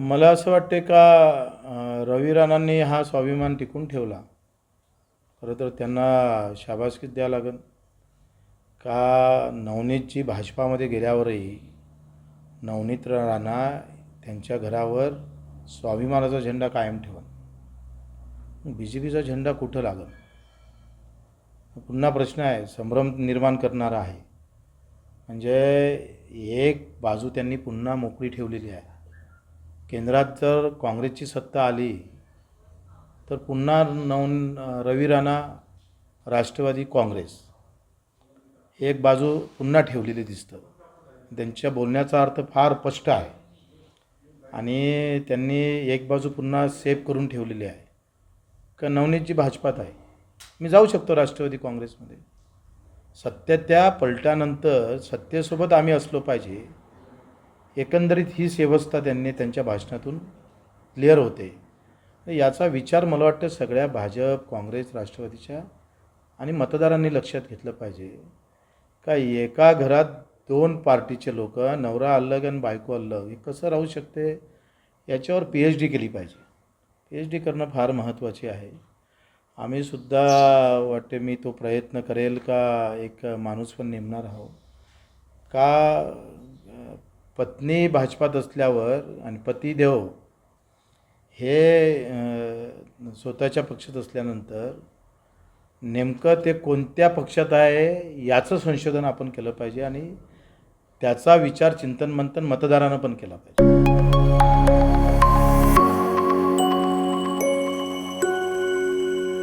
मला असं वाटते का रवी राणांनी हा स्वाभिमान टिकून ठेवला. खरं तर त्यांना शाबासकीच द्यावं लागेल. का नवनीतजी भाजपामध्ये गेल्यावरही नवनीत राणा त्यांच्या घरावर स्वाभिमानाचा झेंडा कायम ठेवा बी जे पीचा झेंडा कुठं लागेल? पुन्हा प्रश्न आहे संभ्रम निर्माण करणारा आहे. म्हणजे एक बाजू त्यांनी पुन्हा मोकळी ठेवलेली आहे. केंद्रात जर काँग्रेसची सत्ता आली तर पुन्हा नव रवी राणा राष्ट्रवादी काँग्रेस. एक बाजू पुन्हा ठेवलेली दिसतं. त्यांच्या बोलण्याचा अर्थ फार स्पष्ट आहे. आणि त्यांनी एक बाजू पुन्हा सेफ करून ठेवलेली आहे. का नवनीतजी भाजपात आहे. मी जाऊ शकतो राष्ट्रवादी काँग्रेसमध्ये. सत्य त्या पलटानंतर सत्तेसोबत आम्ही असलो पाहिजे एकंदरीत हीच व्यवस्था त्यांनी त्यांच्या भाषणातून क्लिअर होते. याचा विचार मला वाटतं सगळ्या भाजप काँग्रेस राष्ट्रवादीच्या आणि मतदारांनी लक्षात घेतलं पाहिजे. का एका घरात दोन पार्टीचे लोक नवरा अलग आणि बायको अलग हे कसं राहू शकते? याच्यावर पी एच डी केली पाहिजे. पी एच डी करणं फार महत्त्वाचे आहे. आम्ही सुद्धा वाटते मी तो प्रयत्न करेल का एक माणूस पण नेमणार आहो का पत्नी भाजपात असल्यावर आणि पतिदेव हे स्वतःच्या पक्षात असल्यानंतर नेमकं ते कोणत्या पक्षात आहे याचं संशोधन आपण केलं पाहिजे आणि त्याचा विचार चिंतन मंथन मतदारानं पण केला पाहिजे.